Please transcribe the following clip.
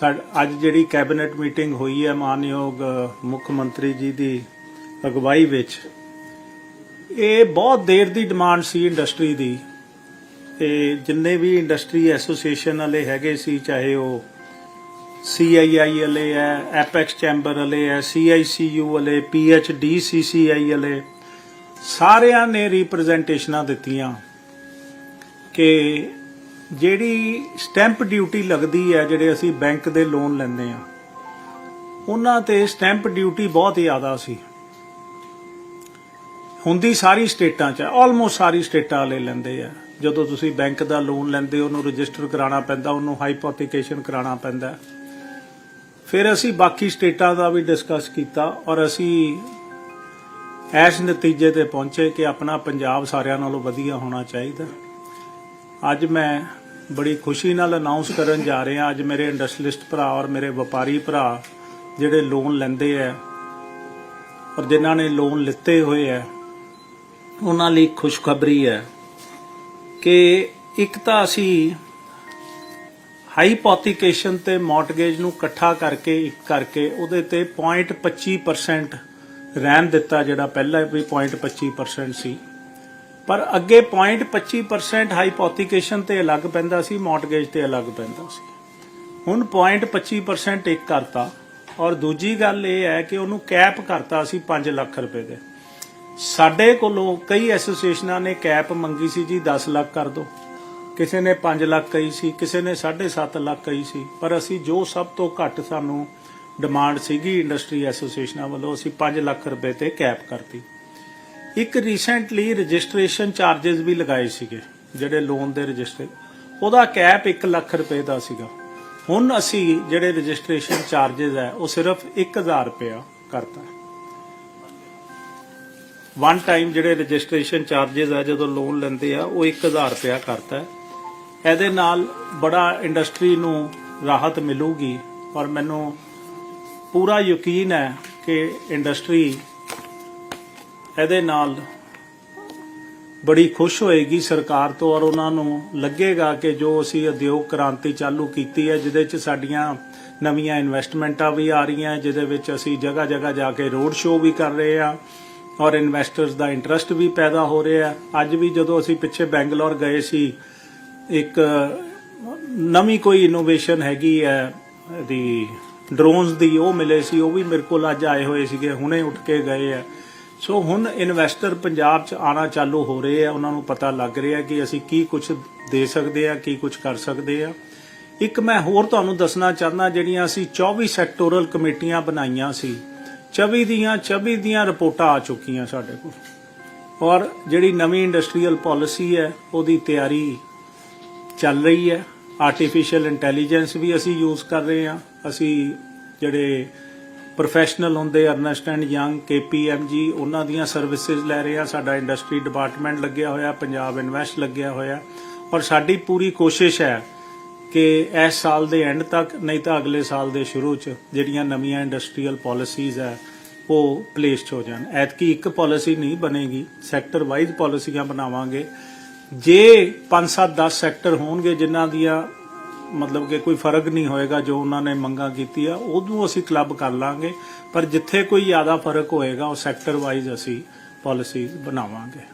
ਸਾਡ- ਅੱਜ ਜਿਹੜੀ ਕੈਬਨਿਟ ਮੀਟਿੰਗ ਹੋਈ ਹੈ ਮਾਨਯੋਗ ਮੁੱਖ ਮੰਤਰੀ ਜੀ ਦੀ ਅਗਵਾਈ ਵਿੱਚ, ਇਹ ਬਹੁਤ ਦੇਰ ਦੀ ਡਿਮਾਂਡ ਸੀ ਇੰਡਸਟਰੀ ਦੀ। ਤੇ ਜਿੰਨੇ ਵੀ ਇੰਡਸਟਰੀ ਐਸੋਸੀਏਸ਼ਨ ਵਾਲੇ ਹੈਗੇ ਸੀ, ਚਾਹੇ ਉਹ CII ਵਾਲੇ ਹੈ ਐਪੈਕਸ ਚੈਂਬਰ ਵਾਲੇ ਹੈ CICU ਵਾਲੇ PHDCCI ਵਾਲੇ, ਸਾਰਿਆਂ ਨੇ ਰਿਪਰੈਜ਼ੈਂਟੇਸ਼ਨਾਂ ਦਿੱਤੀਆਂ ਕਿ ਜਿਹੜੀ ਸਟੈਂਪ ਡਿਊਟੀ ਲੱਗਦੀ ਹੈ, ਜਿਹੜੇ ਅਸੀਂ ਬੈਂਕ ਦੇ ਲੋਨ ਲੈਂਦੇ ਆ ਉਹਨਾਂ ਤੇ ਸਟੈਂਪ ਡਿਊਟੀ ਬਹੁਤ ਜ਼ਿਆਦਾ ਸੀ। ਹੁੰਦੀ ਸਾਰੀ ਸਟੇਟਾਂ 'ਚ ਆਲਮੋਸਟ ਸਾਰੀ ਸਟੇਟਾਂ ਵਾਲੇ ਲੈਂਦੇ ਆ। ਜਦੋਂ ਤੁਸੀਂ ਬੈਂਕ ਦਾ ਲੋਨ ਲੈਂਦੇ ਉਹਨੂੰ ਰਜਿਸਟਰ ਕਰਾਉਣਾ ਪੈਂਦਾ, ਉਹਨੂੰ ਹਾਈਪੋਥੀਕੇਸ਼ਨ ਕਰਾਉਣਾ ਪੈਂਦਾ। ਫਿਰ ਅਸੀਂ ਬਾਕੀ ਸਟੇਟਾਂ ਦਾ ਵੀ ਡਿਸਕਸ ਕੀਤਾ ਔਰ ਅਸੀਂ ਐਸ ਨਤੀਜੇ ਤੇ ਪਹੁੰਚੇ ਕਿ ਆਪਣਾ ਪੰਜਾਬ ਸਾਰਿਆਂ ਨਾਲੋਂ ਵਧੀਆ ਹੋਣਾ ਚਾਹੀਦਾ। ਅੱਜ ਮੈਂ ਬੜੀ ਖੁਸ਼ੀ ਨਾਲ ਅਨਾਉਂਸ ਕਰਨ ਜਾ ਰਿਹਾ ਅੱਜ ਮੇਰੇ ਇੰਡਸਟਰੀਲਿਸਟ ਭਰਾ ਔਰ ਮੇਰੇ ਵਪਾਰੀ ਭਰਾ ਜਿਹੜੇ ਲੋਨ ਲੈਂਦੇ ਆ ਔਰ ਜਿਨ੍ਹਾਂ ਨੇ ਲੋਨ ਲਿੱਤੇ ਹੋਏ ਆ, ਉਹਨਾਂ ਲਈ ਖੁਸ਼ਖਬਰੀ ਹੈ ਕਿ ਇੱਕ ਤਾਂ ਅਸੀਂ ਹਾਈਪੋਥੀਕੇਸ਼ਨ ਤੇ ਮਾਰਟਗੇਜ ਨੂੰ ਇਕੱਠਾ ਕਰਕੇ, ਇੱਕ ਕਰਕੇ ਉਹਦੇ ਤੇ 0.25% ਰਹਿਣ ਦਿੱਤਾ, ਜਿਹੜਾ ਪਹਿਲਾਂ ਵੀ 0.25% ਸੀ। ਪਰ ਅੱਗੇ 0.25% ਹਾਈਪੋਥੀਕੇਸ਼ਨ ਤੇ ਅਲੱਗ ਪੈਂਦਾ ਸੀ ਮਾਰਟਗੇਜ ਤੇ ਅਲੱਗ ਪੈਂਦਾ ਸੀ। ਹੁਣ 0.25% ਇੱਕ ਕਰਤਾ ਔਰ ਦੂਜੀ ਗੱਲ ਇਹ ਹੈ ਕਿ ਉਹਨੂੰ ਕੈਪ ਕਰਤਾ ਸੀ 5 ਲੱਖ ਰੁਪਏ ਦੇ। ਸਾਡੇ ਕੋਲੋਂ ਕਈ ਐਸੋਸੀਏਸ਼ਨਾਂ ਨੇ ਕੈਪ ਮੰਗੀ ਸੀ ਜੀ 10 ਲੱਖ ਕਰ ਦਿਓ ਕਿਸੇ ਨੇ 5 ਲੱਖ ਕਹੀ ਸੀ, ਕਿਸੇ ਨੇ 7.5 ਲੱਖ ਕਹੀ ਸੀ, ਪਰ ਅਸੀਂ ਜੋ ਸਭ ਤੋਂ ਘੱਟ ਸਾਨੂੰ ਡਿਮਾਂਡ ਸੀਗੀ ਇੰਡਸਟਰੀ ਐਸੋਸੀਏਸ਼ਨਾਂ ਵੱਲੋਂ, ਅਸੀਂ 5 ਲੱਖ ਰੁਪਏ ਤੇ ਕੈਪ ਕਰਤੀ। ਇੱਕ ਰੀਸੈਂਟਲੀ ਰਜਿਸਟ੍ਰੇਸ਼ਨ ਚਾਰजेस ਵੀ ਲਗਾਏ ਸੀਗੇ, ਜਿਹੜੇ ਲੋਨ ਦੇ ਰਜਿਸਟਰ ਉਹਦਾ ਕੈਪ 1 ਲੱਖ ਰੁਪਏ ਦਾ ਸੀਗਾ। ਹੁਣ ਅਸੀਂ ਜਿਹੜੇ ਰਜਿਸਟ੍ਰੇਸ਼ਨ ਚਾਰजेस ਹੈ, ਉਹ ਸਿਰਫ 1000 ਰੁਪਿਆ ਕਰਤਾ ਵਨ ਟਾਈਮ ਜਿਹੜੇ ਰਜਿਸਟ੍ਰੇਸ਼ਨ ਚਾਰजेस ਹੈ, ਜਦੋਂ ਲੋਨ ਲੈਂਦੇ ਆ, ਉਹ 1000 ਰੁਪਿਆ ਕਰਤਾ ਇਹਦੇ ਨਾਲ ਬੜਾ ਇੰਡਸਟਰੀ ਨੂੰ ਰਾਹਤ ਮਿਲੂਗੀ ਔਰ ਮੈਨੂੰ ਪੂਰਾ ਯਕੀਨ ਹੈ ਕਿ ਇੰਡਸਟਰੀ ਇਹਦੇ ਨਾਲ ਬੜੀ ਖੁਸ਼ ਹੋਏਗੀ ਸਰਕਾਰ ਤੋਂ ਔਰ ਉਹਨਾਂ ਨੂੰ ਲੱਗੇਗਾ ਕਿ ਜੋ ਅਸੀਂ ਉਦਯੋਗ ਕ੍ਰਾਂਤੀ ਚਾਲੂ ਕੀਤੀ ਹੈ, ਜਿਹਦੇ 'ਚ ਸਾਡੀਆਂ ਨਵੀਆਂ ਇਨਵੈਸਟਮੈਂਟਾਂ ਵੀ ਆ ਰਹੀਆਂ, ਜਿਹਦੇ ਵਿੱਚ ਅਸੀਂ ਜਗ੍ਹਾ ਜਗ੍ਹਾ ਜਾ ਕੇ ਰੋਡ ਸ਼ੋਅ ਵੀ ਕਰ ਰਹੇ ਆ ਔਰ ਇਨਵੈਸਟਰਸ ਦਾ ਇੰਟਰਸਟ ਵੀ ਪੈਦਾ ਹੋ ਰਿਹਾ ਅੱਜ ਵੀ ਜਦੋਂ ਅਸੀਂ ਪਿੱਛੇ ਬੈਂਗਲੌਰ ਗਏ ਸੀ, ਇੱਕ ਨਵੀਂ ਕੋਈ ਇਨੋਵੇਸ਼ਨ ਹੈਗੀ ਹੈ ਦੀ ਡਰੋਨਸ ਦੀ ਉਹ ਮਿਲੇ ਸੀ, ਉਹ ਵੀ ਮੇਰੇ ਕੋਲ ਅੱਜ ਆਏ ਹੋਏ ਸੀਗੇ, ਹੁਣੇ ਉੱਠ ਕੇ ਗਏ ਆ ਸੋ ਹੁਣ ਇਨਵੈਸਟਰ ਪੰਜਾਬ 'ਚ ਆਣਾ ਚਾਲੂ ਹੋ ਰਹੇ ਆ, ਉਹਨਾਂ ਨੂੰ ਪਤਾ ਲੱਗ ਰਿਹਾ ਕਿ ਅਸੀਂ ਕੀ ਕੁਝ ਦੇ ਸਕਦੇ ਆ, ਕੀ ਕੁਝ ਕਰ ਸਕਦੇ ਆ। ਇੱਕ ਮੈਂ ਹੋਰ ਤੁਹਾਨੂੰ ਦੱਸਣਾ ਚਾਹੁੰਦਾ, ਜਿਹੜੀਆਂ ਅਸੀਂ 24 ਸੈਕਟੋਰਲ ਕਮੇਟੀਆਂ ਬਣਾਈਆਂ ਸੀ 24 ਦੀਆਂ 24 ਦੀਆਂ ਰਿਪੋਰਟਾਂ ਆ ਚੁੱਕੀਆਂ ਸਾਡੇ ਕੋਲ। ਔਰ ਜਿਹੜੀ ਨਵੀਂ ਇੰਡਸਟਰੀਅਲ ਪਾਲਿਸੀ ਹੈ, ਉਹਦੀ ਤਿਆਰੀ ਚੱਲ ਰਹੀ ਹੈ। ਆਰਟੀਫੀਸ਼ੀਅਲ ਇੰਟੈਲੀਜੈਂਸ ਵੀ ਅਸੀਂ ਯੂਜ਼ ਕਰ ਰਹੇ ਹਾਂ। ਅਸੀਂ ਜਿਹੜੇ ਪ੍ਰੋਫੈਸ਼ਨਲ ਹੁੰਦੇ, ਅਰਨੈਸਟ ਐਂਡ ਯੰਗ ਕੇਪੀਐਮਜੀ ਉਹਨਾਂ ਦੀਆਂ ਸਰਵਿਸਿਜ਼ ਲੈ ਰਹੇ ਆ। ਸਾਡਾ ਇੰਡਸਟਰੀ ਡਿਪਾਰਟਮੈਂਟ ਲੱਗਿਆ ਹੋਇਆ, ਪੰਜਾਬ ਇਨਵੈਸਟ ਲੱਗਿਆ ਹੋਇਆ। ਔਰ ਸਾਡੀ ਪੂਰੀ ਕੋਸ਼ਿਸ਼ ਹੈ ਕਿ ਇਸ ਸਾਲ ਦੇ ਐਂਡ ਤੱਕ, ਨਹੀਂ ਤਾਂ ਅਗਲੇ ਸਾਲ ਦੇ ਸ਼ੁਰੂ ਚ, ਜਿਹੜੀਆਂ ਨਵੀਆਂ ਇੰਡਸਟਰੀਅਲ ਪਾਲਿਸੀਜ਼ ਹੈ, ਉਹ ਪਲੇਸਡ ਹੋ ਜਾਣ। ਐਤਕੀ ਇੱਕ ਪਾਲਿਸੀ ਨਹੀਂ ਬਣੇਗੀ ਸੈਕਟਰ ਵਾਈਜ਼ ਪਾਲਿਸੀਆਂ ਬਣਾਵਾਂਗੇ। ਜੇ 5 7 10 ਸੈਕਟਰ ਹੋਣਗੇ, ਜਿਨ੍ਹਾਂ ਦੀਆਂ ਮਤਲਬ ਕਿ ਕੋਈ ਫ਼ਰਕ ਨਹੀਂ ਹੋਏਗਾ ਜੋ ਉਹਨਾਂ ਨੇ ਮੰਗਾਂ ਕੀਤੀ ਆ ਉਹਨੂੰ ਅਸੀਂ ਕਲੱਬ ਕਰ ਲਾਂਗੇ। ਪਰ ਜਿੱਥੇ ਕੋਈ ਜ਼ਿਆਦਾ ਫ਼ਰਕ ਹੋਏਗਾ, ਉਹ ਸੈਕਟਰ ਵਾਈਜ਼ ਅਸੀਂ ਪਾਲਿਸੀਜ਼ ਬਣਾਵਾਂਗੇ।